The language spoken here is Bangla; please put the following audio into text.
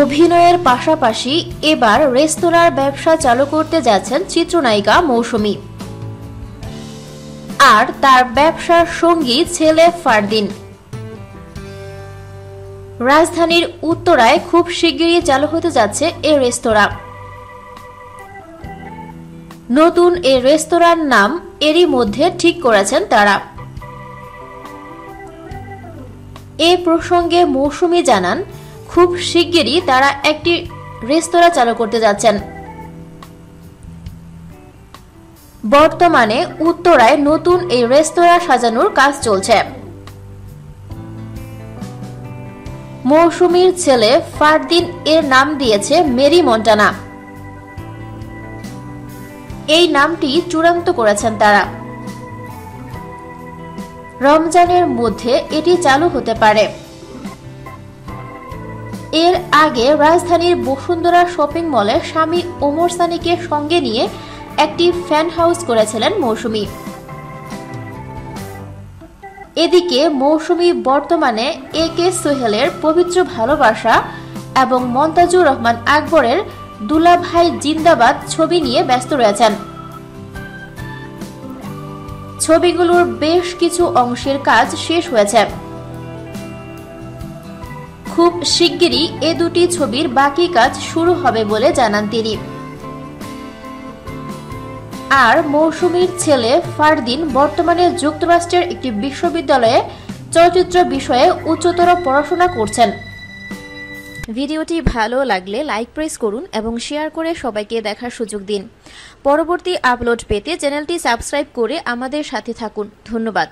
অভিনয়ের পাশাপাশি এবার রেস্তোরাঁর ব্যবসা চালু করতে যাচ্ছেন চিত্রনায়িকা মৌসুমী। আর তার ব্যবসার সঙ্গী ছেলে ফারদিন। রাজধানীর উত্তরায় খুব শিগগিরই চালু হতে যাচ্ছে এ রেস্তোরাঁ। নতুন এ রেস্তোরাঁর নাম এরই মধ্যে ঠিক করেছেন তারা। এ প্রসঙ্গে মৌসুমি জানান খুব শিগগিরই তারা একটি রেস্তোরাঁ চালু করতে যাচ্ছেন। বর্তমানে উত্তরায় নতুন এই রেস্তোরাঁ সাজানোর কাজ চলছে। মৌসুমীর ছেলে ফারদিন এর নাম দিয়েছে মেরি মন্টানা। এই নামটি চূড়ান্ত করেছেন তারা। রমজানের মধ্যে এটি চালু হতে পারে। এর আগে রাজধানীর বসুন্ধরা শপিং মলে স্বামী ওমর সানিকে সঙ্গে নিয়ে একটি ফ্যান হাউস করেছিলেন মৌসুমী। এদিকে মৌসুমী বর্তমানে এ কে সোহেলের পবিত্র ভালোবাসা এবং মন্তাজুর রহমান আকবরের দুলাভাই জিন্দাবাদ ছবি নিয়ে ব্যস্ত রয়েছেন। ছবিগুলোর বেশ কিছু অংশের কাজ শেষ হয়েছে। খুব শিগগিরই এ দুটি ছবির বাকি কাজ শুরু হবে বলে জানান তিনি। আর মৌসুমীর ছেলে ফারদিন বর্তমানে যুক্তরাষ্ট্রের একটি বিশ্ববিদ্যালয়ে চলচ্চিত্র বিষয়ে উচ্চতর পড়াশোনা করছেন। ভিডিওটি ভালো লাগলে লাইক প্রেস করুন এবং শেয়ার করে সবাইকে দেখার সুযোগ দিন। পরবর্তী আপলোড পেতে চ্যানেলটি সাবস্ক্রাইব করে আমাদের সাথে থাকুন। ধন্যবাদ।